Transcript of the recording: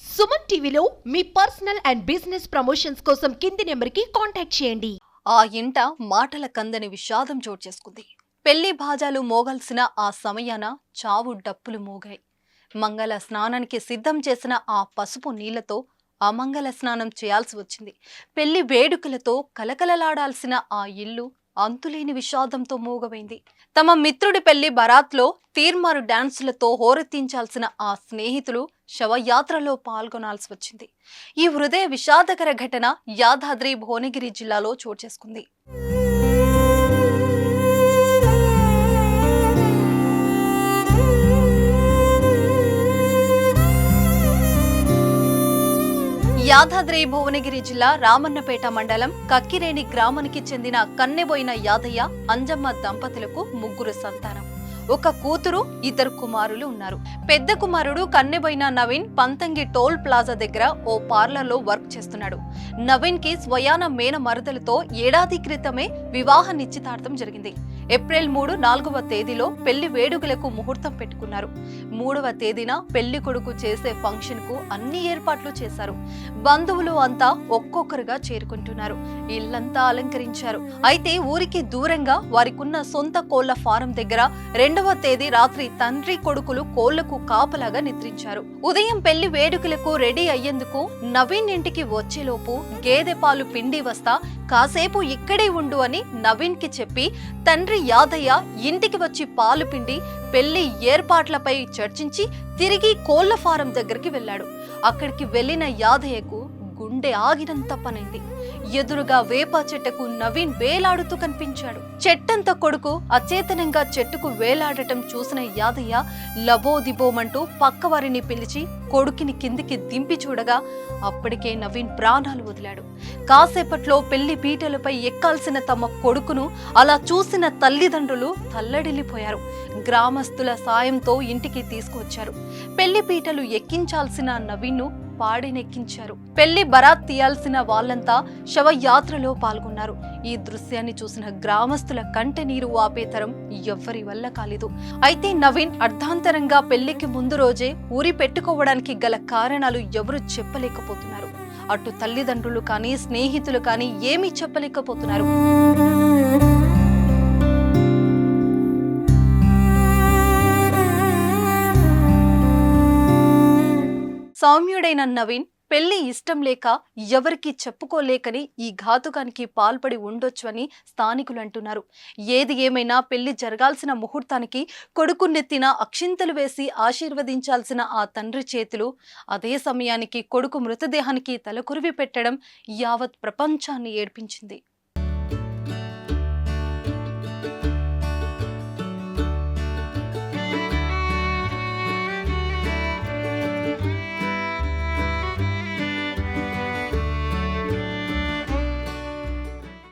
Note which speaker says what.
Speaker 1: సుమన్ టీవీలో మీ personal and business promotions కోసం కింది నెంబర్కి కాంటాక్ట్ చేయండి.
Speaker 2: ఆ ఇంట మాటల కందని విషాదం చోటు చేసుకుంది. పెళ్ళి భాజాలు మోగాల్సిన ఆ సమయాన చావు డప్పులు మోగాయి. మంగళ స్నానానికి సిద్ధం చేసిన ఆ పసుపు నీళ్ళతో అమంగళ స్నానం చేయాల్సి వచ్చింది. పెళ్ళి వేడుకలతో కలకలలాడాల్సిన ఆ ఇల్లు అంతులేని విషాదంతో మూగవైంది తమ మిత్రుడి పెళ్ళి బరాత్లో తీర్మారు డాన్సులతో హోరెత్తించాల్సిన ఆ స్నేహితులు శవయాత్రలో పాల్గొనాల్సి వచ్చింది ఈ హృదయ విషాదకర ఘటన యాదాద్రి భువనగిరి జిల్లాలో చోటు చేసుకుంది. యాదాద్రి భువనగిరి జిల్లా రామన్నపేట మండలం కక్కిరేణి గ్రామానికి చెందిన కన్నెబోయిన యాదయ్య అంజమ్మ దంపతులకు ముగ్గురు సంతానం. ఒక కూతురు ఇద్దరు కుమారులు ఉన్నారు. పెద్ద కుమారుడు కన్నెబోయిన నవీన్ పంతంగి టోల్ ప్లాజా దగ్గర ఓ పార్లర్లో వర్క్ చేస్తున్నాడు. నవీన్కి స్వయాన మేన మరదలతో ఏడాది క్రితమే వివాహ నిశ్చితార్థం జరిగింది. ఏప్రిల్ మూడు నాలుగవ తేదీలో పెళ్ళి వేడుకలకు ముహూర్తం పెట్టుకున్నారు. మూడవ తేదీన పెళ్ళి కొడుకు చేసే ఫంక్షన్కు అన్ని ఏర్పాట్లు చేశారు. బంధువులు అంతా ఒక్కొక్కరుగా చేరుకుంటున్నారు. ఇల్లంతా అలంకరించారు. అయితే ఊరికి దూరంగా వారికున్న సొంత కోళ్ళ ఫారం దగ్గర రెండు రెండవ తేదీ రాత్రి తండ్రి కొడుకులు కోళ్ళకు కాపలాగా నిద్రించారు. ఉదయం పెళ్ళి వేడుకలకు రెడీ అయ్యేందుకు నవీన్ ఇంటికి వచ్చేలోపు గేదె పాలు పిండి వస్తా కాసేపు ఇక్కడే ఉండు అని నవీన్కి చెప్పి తండ్రి యాదయ్య ఇంటికి వచ్చి పాలు పిండి పెళ్ళి ఏర్పాట్లపై చర్చించి తిరిగి కోళ్ళ ఫారం దగ్గరికి వెళ్ళాడు. అక్కడికి వెళ్ళిన యాదయ్యకు గుండె ఆగినంత పనైంది ఎదురుగా వేప చెట్టుకు నవీన్ వేలాడుతూ కనిపించాడు. చెట్టంత కొడుకు అచేతనంగా చెట్టుకు వేలాడటం చూసిన యాదయ్య లబోదిబోమంటూ పక్కవారిని పిలిచి కొడుకుని కిందికి దింపి చూడగా అప్పటికే నవీన్ ప్రాణాలు వదిలాడు. కాసేపట్లో పెళ్ళి పీటలపై ఎక్కాల్సిన తమ కొడుకును అలా చూసిన తల్లిదండ్రులు తల్లడిల్లిపోయారు. గ్రామస్తుల సాయంతో ఇంటికి తీసుకువచ్చారు. పెళ్ళి పీటలు ఎక్కించాల్సిన నవీన్ను పాడినెక్కించారు. పెళ్ళి బరాత్ తీయాల్సిన వాళ్ళంతా శవయాత్రలో పాల్గొన్నారు. ఈ దృశ్యాన్ని చూసిన గ్రామస్తుల కంట నీరు ఆపేతరం ఎవ్వరి వల్ల కాలేదు. అయితే నవీన్ అర్ధాంతరంగా పెళ్ళికి ముందు రోజే ఊరి పెట్టుకోవడానికి గల కారణాలు ఎవరు చెప్పలేకపోతున్నారు. అటు తల్లిదండ్రులు కానీ స్నేహితులు కానీ ఏమీ చెప్పలేకపోతున్నారు. సౌమ్యుడైన నవీన్ పెళ్ళి ఇష్టం లేక ఎవరికి చెప్పుకోలేకని ఈ ఘాతుకానికి పాల్పడి ఉండొచ్చు అని స్థానికులు అంటున్నారు ఏది ఏమైనా పెళ్ళి జరగాల్సిన ముహూర్తానికి కొడుకు నెత్తిన అక్షింతలు వేసి ఆశీర్వదించాల్సిన ఆ తండ్రి చేతులు అదే సమయానికి కొడుకు మృతదేహానికి తలకురివి పెట్టడం యావత్ ప్రపంచాన్ని ఏడ్పించింది.